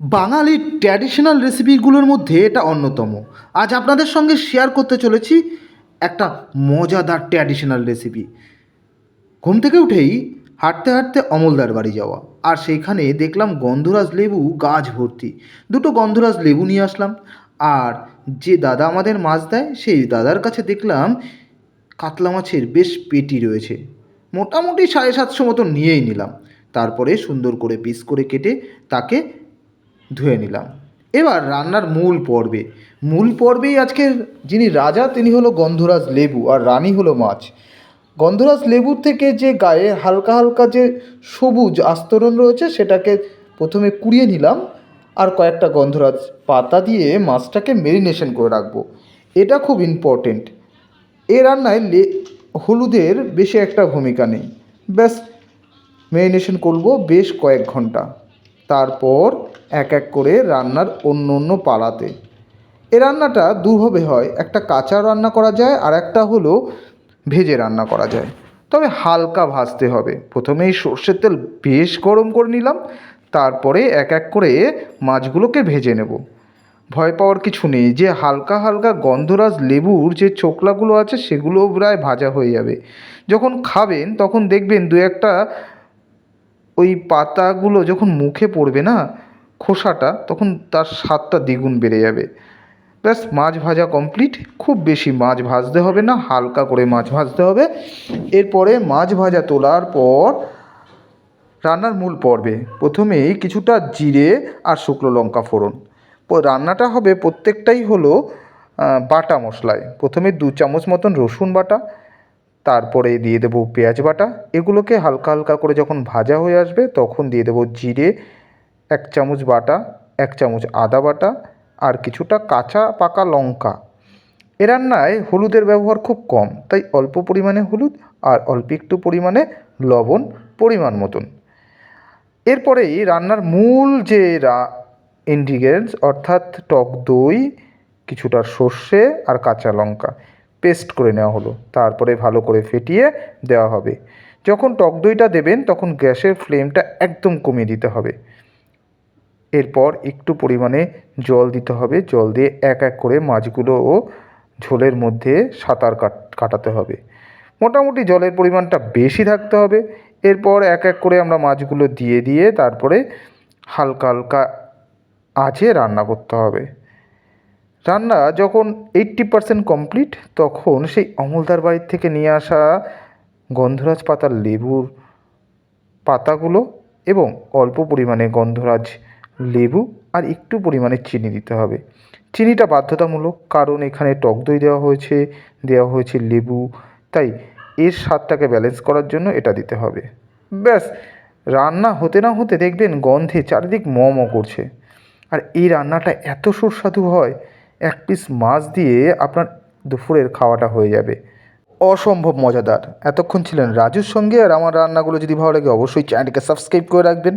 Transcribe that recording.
বাঙালির ট্র্যাডিশনাল রেসিপিগুলোর মধ্যে এটা অন্যতম। আজ আপনাদের সঙ্গে শেয়ার করতে চলেছি একটা মজাদার ট্র্যাডিশনাল রেসিপি ঘুম থেকে উঠেই হাঁটতে হাঁটতে অমলদার বাড়ি যাওয়া। আর সেইখানে দেখলাম গন্ধরাজ লেবু গাছ ভর্তি। দুটো গন্ধরাজ লেবু নিয়ে আসলাম। আর যে দাদা আমাদের মাছ দেয়, সেই দাদার কাছে দেখলাম কাতলা মাছের বেশ পেটি রয়েছে। মোটামুটি সাড়ে সাতশো মতো নিয়েই নিলাম। তারপরে সুন্দর করে পিস করে কেটে তাকে ধুয়ে নিলাম। এবার রান্নার মূল পর্বে। মূল পর্বেই আজকের যিনি রাজা, তিনি হলো গন্ধরাজ লেবু আর রানী হলো মাছ। গন্ধরাজ লেবুর থেকে যে গায়ে হালকা হালকা যে সবুজ আস্তরণ রয়েছে, সেটাকে প্রথমে কুড়িয়ে নিলাম আর কয়েকটা গন্ধরাজ পাতা দিয়ে মাছটাকে মেরিনেশন করে রাখব। এটা খুব ইম্পর্টেন্ট এ রান্নায় লে, হলুদের বেশি একটা ভূমিকা নেই। ব্যাস মেরিনেশন করব বেশ কয়েক ঘণ্টা। তারপর এক এক করে রান্নার অন্য অন্য পালাতে। এ রান্নাটা দুভাবে হয়। একটা কাঁচা রান্না করা যায় আর একটা হলো ভেজে রান্না করা যায়। তবে হালকা ভাজতে হবে। প্রথমেই সর্ষের তেল বেশ গরম করে নিলাম। তারপরে এক এক করে মাছগুলোকে ভেজে নেব। ভয় পাওয়ার কিছু নেই যে হালকা হালকা গন্ধরাজ লেবুর যে চোকলাগুলো আছে সেগুলোও প্রায় ভাজা হয়ে যাবে। যখন খাবেন তখন দেখবেন দু একটা ওই পাতাগুলো যখন মুখে পড়বে না, খোসাটা, তখন তার স্বাদটা দ্বিগুণ বেড়ে যাবে। ব্যাস, মাছ ভাজা কমপ্লিট খুব বেশি মাছ ভাজতে হবে না, হালকা করে মাছ ভাজতে হবে। এরপরে মাছ ভাজা তোলার পর রান্নার মূল পর্বে। প্রথমেই কিছুটা জিরে আর শুকনো লঙ্কা ফোড়ন। রান্নাটা হবে প্রত্যেকটাই হলো বাটা মশলায়। প্রথমে দু চামচ মতন রসুন বাটা তারপরে দিয়ে দেবো পেঁয়াজ বাটা। এগুলোকে হালকা হালকা করে যখন ভাজা হয়ে আসবে, তখন দিয়ে দেবো জিরে, এক চামচ বাটা, এক চামচ আদা বাটা আর কিছুটা কাঁচা পাকা লঙ্কা। এ রান্নায় হলুদের ব্যবহার খুব কম, তাই অল্প পরিমাণে হলুদ আর অল্প একটু পরিমাণে লবণ পরিমাণ মতন। এরপরেই রান্নার মূল যে রা ইনগ্রিডিয়েন্টস অর্থাৎ টক দই, কিছুটা সর্ষে আর কাঁচা লঙ্কা। পেস্ট করে নেওয়া হলো। তারপরে ভালো করে ফেটিয়ে দেওয়া হবে। যখন টক দইটা দেবেন, তখন গ্যাসের ফ্লেমটা একদম কমিয়ে দিতে হবে। এরপর একটু পরিমাণে জল দিতে হবে। জল দিয়ে এক এক করে মাছগুলো ও ঝোলের মধ্যে সাঁতার কাট, কাটাতে হবে। মোটামুটি জলের পরিমাণটা বেশি থাকতে হবে। এরপর এক এক করে আমরা মাছগুলো দিয়ে দিয়ে তারপরে হালকা হালকা আঁচে রান্না করতে হবে। রান্না যখন এইট্টি পারসেন্ট কমপ্লিট তখন সেই অমলদার বাড়ির থেকে নিয়ে আসা গন্ধরাজ পাতার লেবুর পাতাগুলো এবং অল্প পরিমাণে গন্ধরাজ লেবু আর একটু পরিমাণে চিনি দিতে হবে। চিনিটা বাধ্যতামূলক, কারণ এখানে টক দই দেওয়া হয়েছে দেওয়া হয়েছে লেবু, তাই এর স্বাদটাকে ব্যালেন্স করার জন্য এটা দিতে হবে। ব্যাস, রান্না হতে না হতে দেখবেন গন্ধে চারিদিক ম করছে। আর এই রান্নাটা এত সুস্বাদু হয় এক পিস মাছ দিয়ে আপনার দুপুরের খাওয়াটা হয়ে যাবে। অসম্ভব মজাদার। এতক্ষণ ছিলেন রাজুর সঙ্গে আর আমার রান্নাগুলো যদি ভালো লাগে অবশ্যই চ্যানেলটিকে সাবস্ক্রাইব করে রাখবেন।